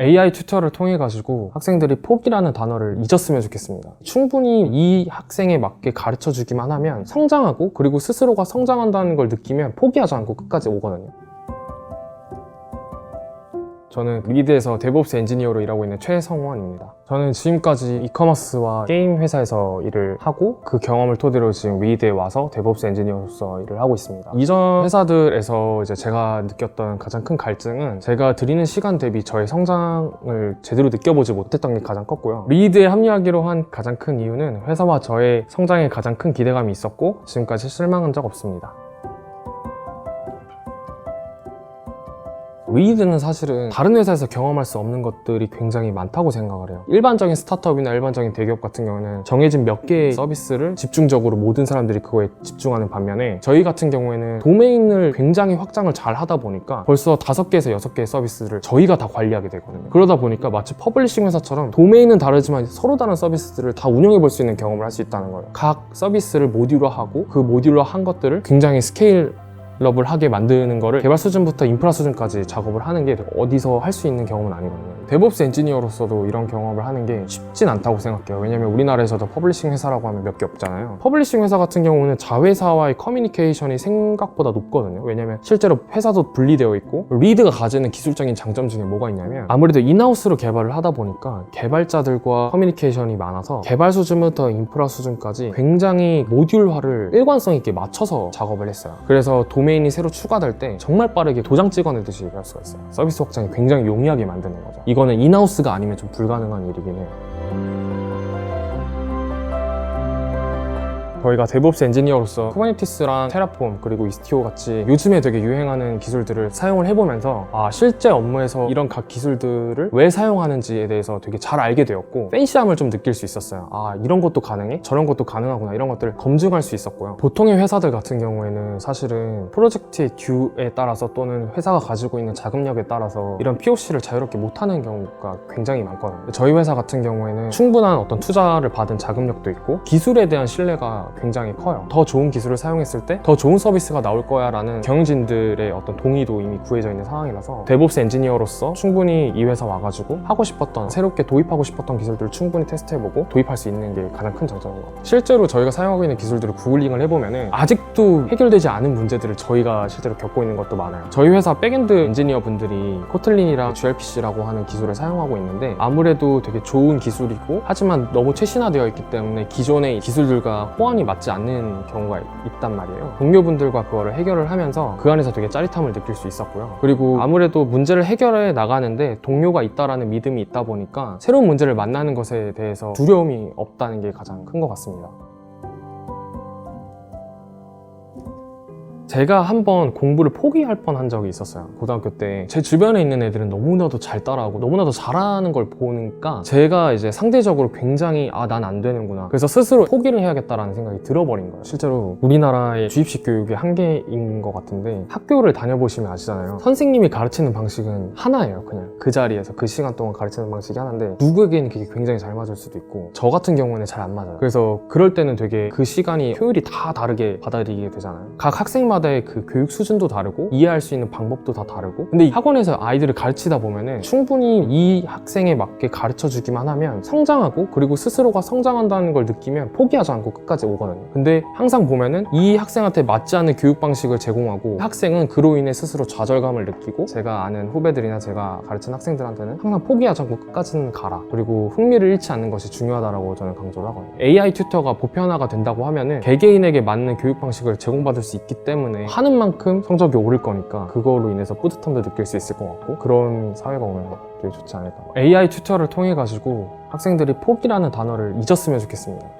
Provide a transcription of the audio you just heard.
AI 튜터를 통해 가지고 학생들이 포기라는 단어를 잊었으면 좋겠습니다. 충분히 이 학생에 맞게 가르쳐 주기만 하면 성장하고 그리고 스스로가 성장한다는 걸 느끼면 포기하지 않고 끝까지 오거든요. 저는 리드에서 데브옵스 엔지니어로 일하고 있는 최성원입니다. 저는 지금까지 이커머스와 게임 회사에서 일을 하고 그 경험을 토대로 지금 리드에 와서 데브옵스 엔지니어로서 일을 하고 있습니다. 이전 회사들에서 이제 제가 느꼈던 가장 큰 갈증은 제가 드리는 시간 대비 저의 성장을 제대로 느껴보지 못했던 게 가장 컸고요. 리드에 합류하기로 한 가장 큰 이유는 회사와 저의 성장에 가장 큰 기대감이 있었고 지금까지 실망한 적 없습니다. 리드는 사실은 다른 회사에서 경험할 수 없는 것들이 굉장히 많다고 생각을 해요. 일반적인 스타트업이나 일반적인 대기업 같은 경우는 정해진 몇 개의 서비스를 집중적으로 모든 사람들이 그거에 집중하는 반면에 저희 같은 경우에는 도메인을 굉장히 확장을 잘 하다 보니까 벌써 다섯 개에서 여섯 개의 서비스를 저희가 다 관리하게 되거든요. 그러다 보니까 마치 퍼블리싱 회사처럼 도메인은 다르지만 서로 다른 서비스들을 다 운영해 볼 수 있는 경험을 할 수 있다는 거예요. 각 서비스를 모듈화하고 그 모듈화한 것들을 굉장히 스케일 럽을 하게 만드는 거를 개발 수준부터 인프라 수준까지 작업을 하는 게 어디서 할 수 있는 경험은 아니거든요. 데브옵스 엔지니어로서도 이런 경험을 하는 게 쉽진 않다고 생각해요. 왜냐면 우리나라에서도 퍼블리싱 회사라고 하면 몇 개 없잖아요. 퍼블리싱 회사 같은 경우는 자회사와의 커뮤니케이션이 생각보다 높거든요. 왜냐면 실제로 회사도 분리되어 있고 리드가 가지는 기술적인 장점 중에 뭐가 있냐면 아무래도 인하우스로 개발을 하다 보니까 개발자들과 커뮤니케이션이 많아서 개발 수준부터 인프라 수준까지 굉장히 모듈화를 일관성 있게 맞춰서 작업을 했어요. 그래서 도메 인이 새로 추가될 때 정말 빠르게 도장 찍어내듯이 얘기할 수가 있어요. 서비스 확장이 굉장히 용이하게 만드는 거죠. 이거는 인하우스가 아니면 좀 불가능한 일이긴 해요. 저희가 데브옵스 엔지니어로서 쿠버네티스랑 테라폼 그리고 이스티오 같이 요즘에 되게 유행하는 기술들을 사용을 해보면서 아 실제 업무에서 이런 각 기술들을 왜 사용하는지에 대해서 되게 잘 알게 되었고 팬시함을 좀 느낄 수 있었어요. 아 이런 것도 가능해? 저런 것도 가능하구나. 이런 것들을 검증할 수 있었고요. 보통의 회사들 같은 경우에는 사실은 프로젝트의 듀에 따라서 또는 회사가 가지고 있는 자금력에 따라서 이런 POC를 자유롭게 못하는 경우가 굉장히 많거든요. 저희 회사 같은 경우에는 충분한 어떤 투자를 받은 자금력도 있고 기술에 대한 신뢰가 굉장히 커요. 더 좋은 기술을 사용했을 때 더 좋은 서비스가 나올 거야 라는 경영진들의 어떤 동의도 이미 구해져 있는 상황이라서 데브옵스 엔지니어로서 충분히 이 회사 와가지고 하고 싶었던 새롭게 도입하고 싶었던 기술들을 충분히 테스트해보고 도입할 수 있는 게 가장 큰 장점인 것 같아요. 실제로 저희가 사용하고 있는 기술들을 구글링을 해보면은 아직도 해결되지 않은 문제들을 저희가 실제로 겪고 있는 것도 많아요. 저희 회사 백엔드 엔지니어 분들이 코틀린이랑 gRPC라고 하는 기술을 사용하고 있는데 아무래도 되게 좋은 기술이고 하지만 너무 최신화되어 있기 때문에 기존의 기술들과 호환이 맞지 않는 경우가 있단 말이에요. 동료분들과 그거를 해결을 하면서 그 안에서 되게 짜릿함을 느낄 수 있었고요. 그리고 아무래도 문제를 해결해 나가는데 동료가 있다라는 믿음이 있다 보니까 새로운 문제를 만나는 것에 대해서 두려움이 없다는 게 가장 큰 것 같습니다. 제가 한번 공부를 포기할 뻔한 적이 있었어요. 고등학교 때. 제 주변에 있는 애들은 너무나도 잘 따라하고 너무나도 잘하는 걸 보니까 제가 이제 상대적으로 굉장히 아, 난 안 되는구나. 그래서 스스로 포기를 해야겠다라는 생각이 들어버린 거예요. 실제로 우리나라의 주입식 교육의 한계인 것 같은데 학교를 다녀보시면 아시잖아요. 선생님이 가르치는 방식은 하나예요. 그냥 그 자리에서 그 시간 동안 가르치는 방식이 하나인데 누구에게는 그게 굉장히 잘 맞을 수도 있고 저 같은 경우는 잘 안 맞아요. 그래서 그럴 때는 되게 그 시간이 효율이 다 다르게 받아들이게 되잖아요. 각 학생마다 의 그 교육 수준도 다르고 이해할 수 있는 방법도 다 다르고 근데 이 학원에서 아이들을 가르치다 보면은 충분히 이 학생에 맞게 가르쳐 주기만 하면 성장하고 그리고 스스로가 성장한다는 걸 느끼면 포기하지 않고 끝까지 오거든요. 근데 항상 보면은 이 학생한테 맞지 않는 교육 방식을 제공하고 학생은 그로 인해 스스로 좌절감을 느끼고 제가 아는 후배들이나 제가 가르친 학생들한테는 항상 포기하지 않고 끝까지는 가라. 그리고 흥미를 잃지 않는 것이 중요하다라고 저는 강조를 하거든요. AI 튜터가 보편화가 된다고 하면은 개개인에게 맞는 교육 방식을 제공받을 수 있기 때문에 하는 만큼 성적이 오를 거니까 그거로 인해서 뿌듯함도 느낄 수 있을 것 같고 그런 사회가 오면 되게 좋지 않을까. AI 튜터를 통해 가지고 학생들이 포기라는 단어를 잊었으면 좋겠습니다.